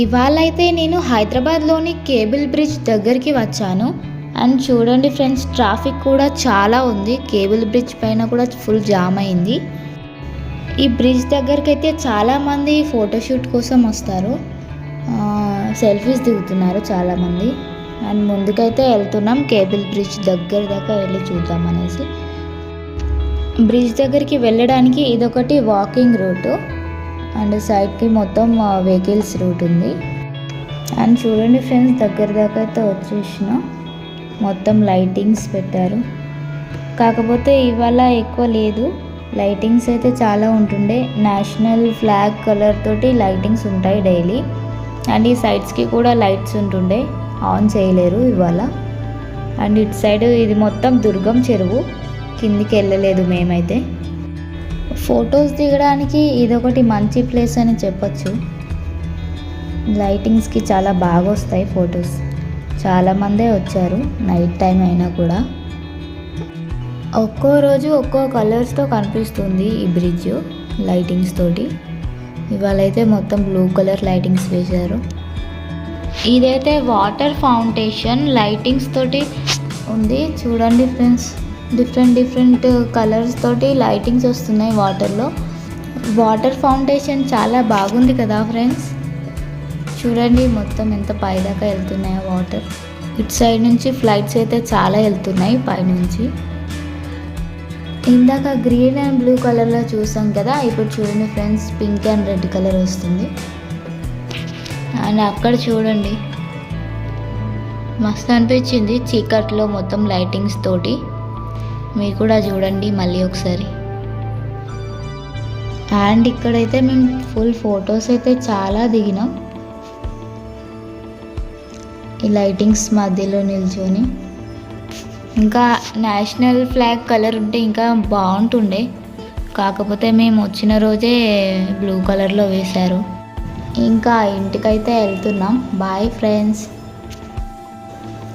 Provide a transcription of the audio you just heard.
ఇవాళ అయితే నేను హైదరాబాద్లోని కేబుల్ బ్రిడ్జ్ దగ్గరికి వచ్చాను. అండ్ చూడండి ఫ్రెండ్స్ ట్రాఫిక్ కూడా చాలా ఉంది. కేబుల్ బ్రిడ్జ్ పైన కూడా ఫుల్ జామ్ అయింది. ఈ బ్రిడ్జ్ దగ్గరికి అయితే చాలామంది ఫోటోషూట్ కోసం వస్తారు. సెల్ఫీస్ దిగుతున్నారు చాలామంది. అండ్ ముందుకైతే వెళ్తున్నాం కేబుల్ బ్రిడ్జ్ దగ్గర దాకా వెళ్ళి చూద్దాం అనేసి. బ్రిడ్జ్ దగ్గరికి వెళ్ళడానికి ఇదొకటి వాకింగ్ రూటు. అండ్ సైడ్కి మొత్తం వెహికల్స్ రూట్ ఉంది. అండ్ చూడండి ఫ్రెండ్స్ దగ్గర దాకా అయితే వచ్చేసిన. మొత్తం లైటింగ్స్ పెట్టారు. కాకపోతే ఇవాళ ఎక్కువ లేదు. లైటింగ్స్ అయితే చాలా ఉంటుండే. నేషనల్ ఫ్లాగ్ కలర్ తోటి లైటింగ్స్ ఉంటాయి డైలీ. అండ్ ఈ సైడ్స్కి కూడా లైట్స్ ఉంటుండే. ఆన్ చేయలేరు ఇవాళ. అండ్ ఇటు సైడ్ ఇది మొత్తం దుర్గం చెరువు. కిందికి వెళ్ళలేదు మేమైతే. ఫొటోస్ దిగడానికి ఇదొకటి మంచి ప్లేస్ అని చెప్పొచ్చు. లైటింగ్స్కి చాలా బాగా వస్తాయి ఫొటోస్ చాలామందే వచ్చారు నైట్ టైం అయినా కూడా. ఒక్కో రోజు ఒక్కో కలర్స్తో కనిపిస్తుంది ఈ బ్రిడ్జ్ లైటింగ్స్ తోటి. ఇవాళైతే మొత్తం బ్లూ కలర్ లైటింగ్స్ వేశారు. ఇదైతే వాటర్ ఫౌంటేషన్ లైటింగ్స్ తోటి ఉంది. చూడండి ఫ్రెండ్స్. డిఫరెంట్ డిఫరెంట్ కలర్స్ తోటి లైటింగ్స్ వస్తున్నాయి వాటర్లో. వాటర్ ఫౌండేషన్ చాలా బాగుంది కదా ఫ్రెండ్స్. చూడండి మొత్తం ఎంత పైదాకా వెళ్తున్నాయో వాటర్. ఇటు సైడ్ నుంచి ఫ్లైట్స్ అయితే చాలా వెళ్తున్నాయి పైనుంచి. ఇందాక గ్రీన్ అండ్ బ్లూ కలర్లో చూసాం కదా ఇప్పుడు చూడండి friends pink and red colour వస్తుంది. అండ్ అక్కడ చూడండి మస్తు అనిపించింది చీకట్లో మొత్తం లైటింగ్స్ తోటి. మీరు కూడా చూడండి మళ్ళీ ఒకసారి. అండ్ ఇక్కడైతే మేము ఫుల్ ఫొటోస్ అయితే చాలా దిగినాం. ఈ లైటింగ్స్ మధ్యలో నిల్చొని. ఇంకా నేషనల్ ఫ్లాగ్ కలర్ ఉంటే ఇంకా బాగుంటుండే. కాకపోతే మేము వచ్చిన రోజే బ్లూ కలర్లో వేశారు. ఇంకా ఇంటికైతే వెళ్తున్నాం. Bye friends.